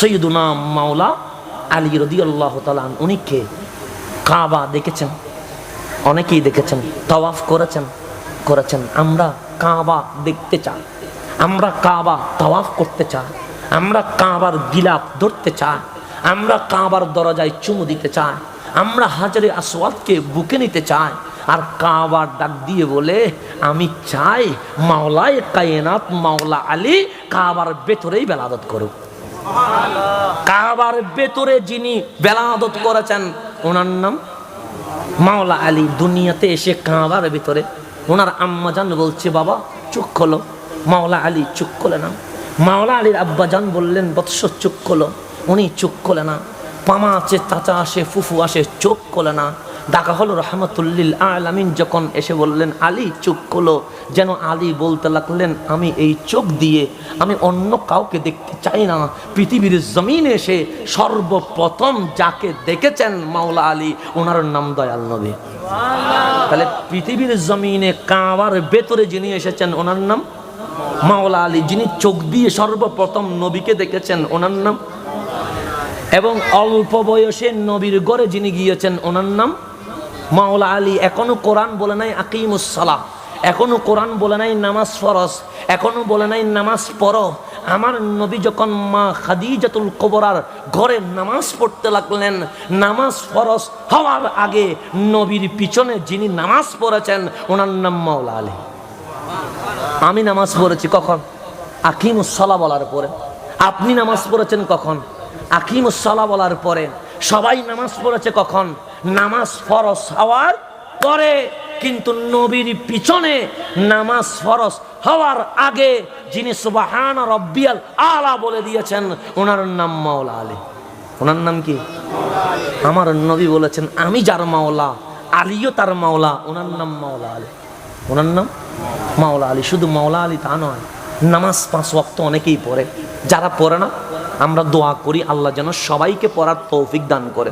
সৈয়দুনা মাওলা আলী রদি আল্লাহ তালান উনি কে? কাবা দেখেছেন? অনেকেই দেখেছেন, তওয়াফ করেছেন করেছেন। আমরা কাবা দেখতে চাই। আমরা কাবা তওয়াফ করতে চাই। আমরা কাবার গিলাপ ধরতে চাই। আমরা কাবার দরজায় চুমু দিতে চাই। আমরা হাজারে আসওয়াদকে বুকে নিতে চাই। আর কাবার ডাক দিয়ে বলে, আমি চাই মাওলায় কায়নাত মাওলা আলী কাবার ভেতরেই বেলাদত করুক। কাবার ভেতরে যিনি বেলাদত করেছেন, ওনার নাম মাওলা আলী। দুনিয়াতে এসে কাবার ভিতরে। ওনার আম্মাজান বলছে, বাবা, চুপ খোলো মাওলা আলী চুপ খোলে না। মাওলা আলীর আব্বাজান বললেন, বৎস, চুপ খোলো উনি চুপ খোলে না। পামা আছে, চাচা আসে, ফুফু আসে চোখ খোলে না। ডাকা হলো রহমতুল্লিল আলামিন যখন এসে বললেন, আলী, চোখ খোলো। যেন আলী বলতে লাগলেন, আমি এই চোখ দিয়ে আমি অন্য কাউকে দেখতে চাই না। পৃথিবীর জমিনে এসে সর্বপ্রথম যাকে দেখেছেন মাওলা আলী, ওনার নাম দয়াল নবী। তাহলে পৃথিবীর জমিনে কাবার ভেতরে যিনি এসেছেন, ওনার নাম মাওলা আলী। যিনি চোখ দিয়ে সর্বপ্রথম নবীকে দেখেছেন, ওনার নাম এবং অল্প বয়সে নবীর গড়ে যিনি গিয়েছেন, ওনার নাম মাওলা আলী এখনও কোরআন বলে নাই আকিমুসালাহ এখনও কোরআন বলে নাই নামাজ ফরস এখনও বলে নাই নামাজ পড়ো। আমার নবী যখন মা খাদিজাতুল কবরার ঘরে নামাজ পড়তে লাগলেন, নামাজ ফরস হওয়ার আগে নবীর পিছনে যিনি নামাজ পড়েছেন, ওনার নাম মাওলা আলী। আমি নামাজ পড়েছি কখন? আকিমুসলা বলার পরে। আপনি নামাজ পড়েছেন কখন? আকিমুসলা বলার পরে। সবাই নামাজ পড়েছে কখন? নামাজ ফরজ হওয়ার পরে কিন্তু নবীর পিছনে নামাজ ফরজ হওয়ার আগে যিনি সুবাহান রব্বিয়াল আলা বলে দিয়েছেন, ওনার নাম মাওলা আলী। ওনার নাম কি? আমার নবী বলেছেন, আমি যার মাওলা, আলীও তার মাওলা, ওনার নাম মাওলা আলী। ওনার নাম মাওলা আলী, শুধু মাওলা আলী তা নয়, নামাজ পাঁচ ওয়াক্ত অনেকেই পড়ে। যারা পড়ে না, আমরা দোয়া করি, আল্লাহ যেন সবাইকে পড়ার তৌফিক দান করে।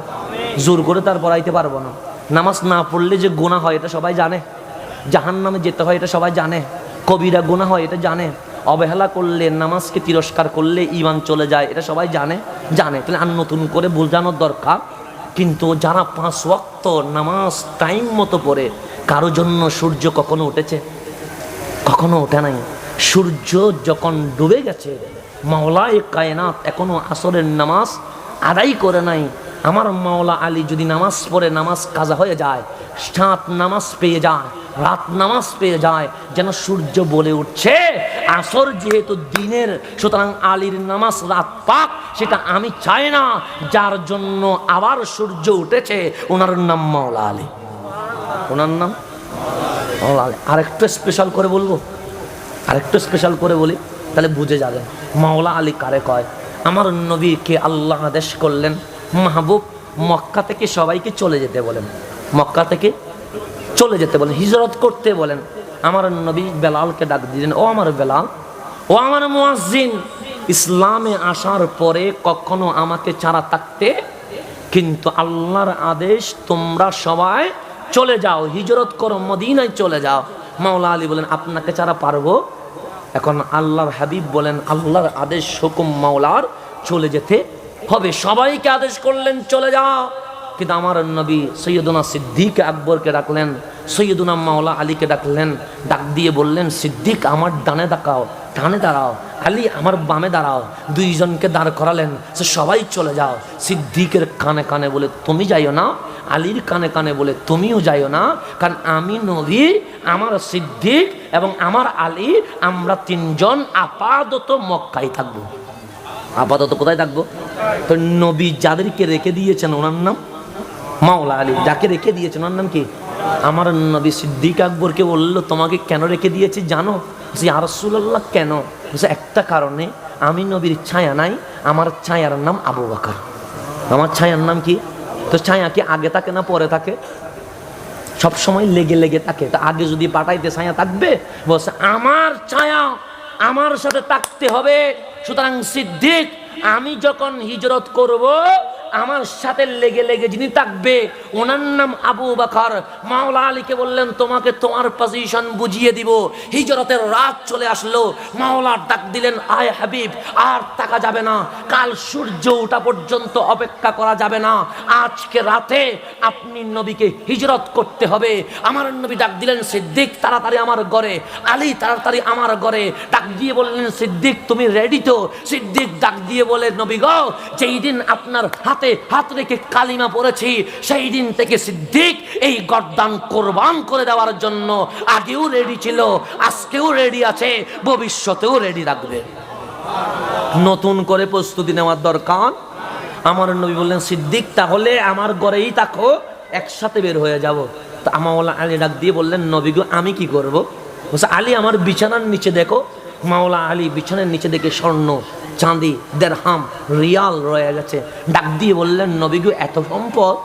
জোর করে তার পড়াইতে পারব না। নামাজ না পড়লে যে গোনা হয়, এটা সবাই জানে। জাহান নামে যেতে হয়, এটা সবাই জানে। কবিরা গোনা হয়, এটা জানে। অবহেলা করলে, নামাজকে তিরস্কার করলে ইমান চলে যায়, এটা সবাই জানে। জানে। তাহলে আর নতুন করে বোঝানোর দরকার। কিন্তু যারা পাঁচ ওয়াক্ত নামাজ টাইম মতো পড়ে, কারও জন্য সূর্য কখনো উঠেছে? কখনো ওঠে নাই। সূর্য যখন ডুবে গেছে, মাওলায় কায়নাত এখনও আসরের নামাজ আদায় করে নাই। আমার মাওলা আলী যদি নামাজ পড়ে নামাজ কাজা হয়ে যায়, সাত নামাজ পেয়ে যায়, রাত নামাজ পেয়ে যায়, যেন সূর্য বলে উঠছে, আসর যেহেতু দিনের, সুতরাং আলীর নামাজ রাত পাক, সেটা আমি চাই না, যার জন্য আবার সূর্য উঠেছে, ওনার নাম মাওলা আলী। ওনার নাম মাওলা আলী। আরেকটু স্পেশাল করে বলব? আরেকটু স্পেশাল করে বলি, তাহলে বুঝে যাবে মাওলা আলী কারে কয়? আমার নবীকে আল্লাহ আদেশ করলেন মাহবুব মক্কা থেকে সবাইকে চলে যেতে বলেন। মক্কা থেকে চলে যেতে বলেন, হিজরত করতে বলেন। আমার নবী বেলালকে ডাক দিলেন, ও আমার বেলাল, ও আমার মুয়াজ্জিন, ইসলামে আসার পরে কখনো আমাকে ছাড়া থাকতে, কিন্তু আল্লাহর আদেশ তোমরা সবাই চলে যাও, হিজরত করো, মদিনায় চলে যাও। মাওলা আলী বলেন, আপনাকে ছাড়া পারব? এখন আল্লাহর হাবিব বলেন, আল্লাহর আদেশ, হুকুম মাওলার চলে যেতে হবে, সবাইকে আদেশ করলেন, চলে যাও। কিন্তু আমার নবী সৈয়দুনা সিদ্দিক আকবরকে ডাকলেন, সৈয়দুনা মাওলা আলীকে ডাকলেন, ডাক দিয়ে বললেন, সিদ্দিক, আমার ডানে ডাকাও ডানে দাঁড়াও, আলী আমার বামে দাঁড়াও। দুইজনকে দাঁড় করালেন, সে সবাই চলে যাও। সিদ্দিকের কানে কানে বলে, তুমি যাইও না। আলীর কানে কানে বলে, তুমিও যাইও না। কারণ আমি নবী, আমার সিদ্দিক এবং আমার আলী, আমরা তিনজন আপাতত মক্কায় থাকব। আপাতত কোথায় থাকব? তো নবী যাদেরকে রেখে দিয়েছেন, ওনার নাম মাওলা আলী। যাকে রেখে দিয়েছেন, ওনার নাম কি? আমার নবী সিদ্দিক আকবরকে বলল, তোমাকে কেন রেখে দিয়েছি জানো? যে আরসুল্লাহ কেন? একটা কারণে আমি নবীর ছায়া নাই, আমার ছায়ার নাম আবু বাকর। আমার ছায়ার নাম কি? তো ছায়া কি আগে থাকে না পরে থাকে? সব সময় লেগে লেগে থাকে। তা আগে যদি পাঠাইতে ছায়া থাকবে, বলছে, আমার ছায়া আমার সাথে থাকতে হবে। সুতরাং সিদ্দিক আমি যখন হিজরত করব আমার সাথে লেগে লেগে যিনি থাকবে, ওনার নাম আবু বাকর। মাওলা আলীকে বললেন, তোমাকে তোমার পজিশন বুঝিয়ে দিব। হিজরতের রাত চলে আসলো। মাওলা ডাক দিলেন, আয় হাবিব, আর তাকা যাবে না। কাল সূর্য ওঠা পর্যন্ত অপেক্ষা করা যাবে না। আজকে রাতে আপনি নবীকে হিজরত করতে হবে। আমার নবী ডাক দিলেন, সিদ্দিক, তাড়াতাড়ি আমার ঘরে। আলী, তাড়াতাড়ি আমার ঘরে। ডাক দিয়ে বললেন, সিদ্দিক, তুমি রেডি তো? সিদ্দিক ডাক দিয়ে বলে, নবী গো, যেই দিন আপনার হাতে হাত রেখে কালিমা পড়েছি, সেই দিন থেকে সিদ্দিক এই গর্দান কোরবান করে দেওয়ার জন্য আগেও রেডি ছিল, আজকেও রেডি আছে, ভবিষ্যতেও রেডি রাখবে। নতুন করে প্রস্তুতি নেওয়ার দরকার? আমার নবী বললেন, সিদ্দিক, তাহলে আমার ঘরেই থাকো, একসাথে বের হয়ে যাব। তা আমাওয়ালা আলী ডাক দিয়ে বললেন, নবী গো, আমি কি করব? বলছে, আলী, আমার বিছানার নিচে দেখো মাওলা আলী বিছানার নিচে দেখে স্বর্ণ, চাঁদি, দেড়হাম, রিয়াল রয়ে গেছে। ডাক দিয়ে বললেন নবীগু এত সম্পদ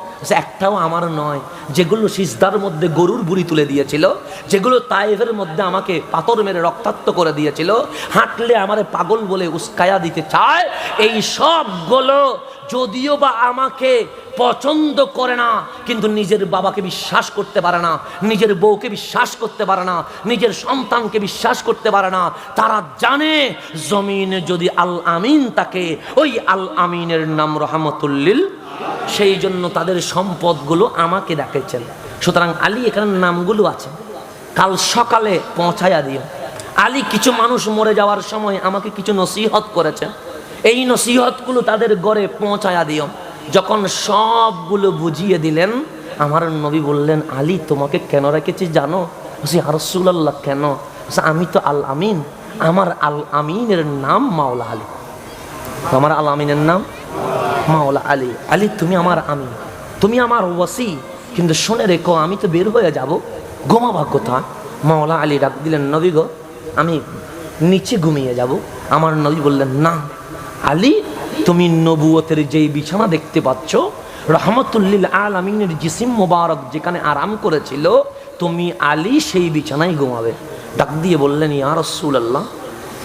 একটাও আমার নয়। যেগুলো সিজদার মধ্যে গরুর বুড়ি তুলে দিয়েছিল, যেগুলো তাইফের মধ্যে আমাকে পাথর মেরে রক্তাক্ত করে দিয়েছিল, হাঁটলে আমারে পাগল বলে উস্কায়া দিতে চায়, এই সবগুলো যদিও বা আমাকে পছন্দ করে না, কিন্তু নিজের বাবাকে বিশ্বাস করতে পারে না, নিজের বউকে বিশ্বাস করতে পারে না, নিজের সন্তানকে বিশ্বাস করতে পারে না। তারা জানে জমিনে যদি আল আমিন তাকে ওই আল আমিনের নাম রহমতুল্লিল। সেই জন্য তাদের সম্পদগুলো আমাকে দেখেছেন। সুতরাং আলী এখানে নামগুলো আছে। কাল সকালে পৌঁছায়া দিও। আলী কিছু মানুষ মরে যাওয়ার সময় আমাকে কিছু নসিহত করেছে এই নসিহতগুলো তাদের গড়ে পৌঁছায়া দিও। যখন সবগুলো বুঝিয়ে দিলেন, আমার নবী বললেন, আলী, তোমাকে কেন রেখেছি জানো? আরসুল্লাহ কেন? আমি তো আল আমিন। আমার আল আমিনের নাম মাওলা আলী। আমার আল আমিনের নাম মাওলা আলী। আলী, তুমি আমার আমি তুমি আমার ওয়াসি। কিন্তু শুনে রেখো, আমি তো বের হয়ে যাব। ঘুমাবা কোথায় মাওলা আলী ডাক দিলেন, নবী গো, আমি নিচে ঘুমিয়ে যাব। আমার নবী বললেন, না, আলী তুমি নবুয়তের যেই বিছানা দেখতে পাচ্ছ, রহমতুল্লিল আল আমিনের জিসিম মোবারক যেখানে আরাম করেছিল, তুমি আলী সেই বিছানায় ঘুমাবে। ডাক দিয়ে বললেন, ইয়া রসুল আল্লাহ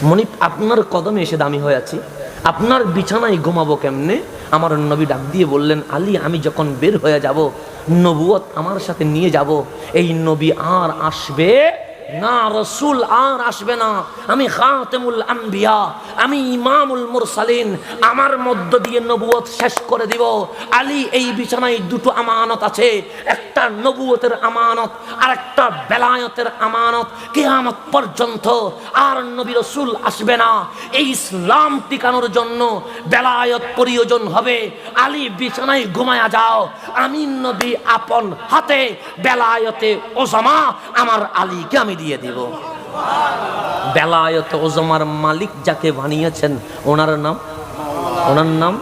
মনিপ আপনার কদমে এসে দামি হয়ে আছি। আপনার বিছানায় ঘুমাবো কেমনে? আমার নবী ডাক দিয়ে বললেন, আলী, আমি যখন বের হয়ে যাব, নবুয়ত আমার সাথে নিয়ে যাব। এই নবী আর আসবে না রসুল আর আসবে না। আমি খাতেমুল আম্বিয়া, আমি ইমামুল মুরসালিন। আমার মধ্য দিয়ে নবুয়ত শেষ করে দিব। আলী, এই বিছানায় দুটো আমানত আছে। একটা নবুয়তের আমানত আর একটা বেলায়তের আমানত কেয়ামত পর্যন্ত আর নবী রসুল আসবে না। এই ইসলাম টিকানোর জন্য বেলায়ত প্রয়োজন হবে। আলী বিছানায় ঘুমায়া যাও। আমি নবী আপন হাতে বেলায়তে ওজামা আমার আলীকে আমি দিয়ে দিব। বেলায়ত ওজমার মালিক যাকে বানিয়েছেন, ওনার নাম? ওনার নাম?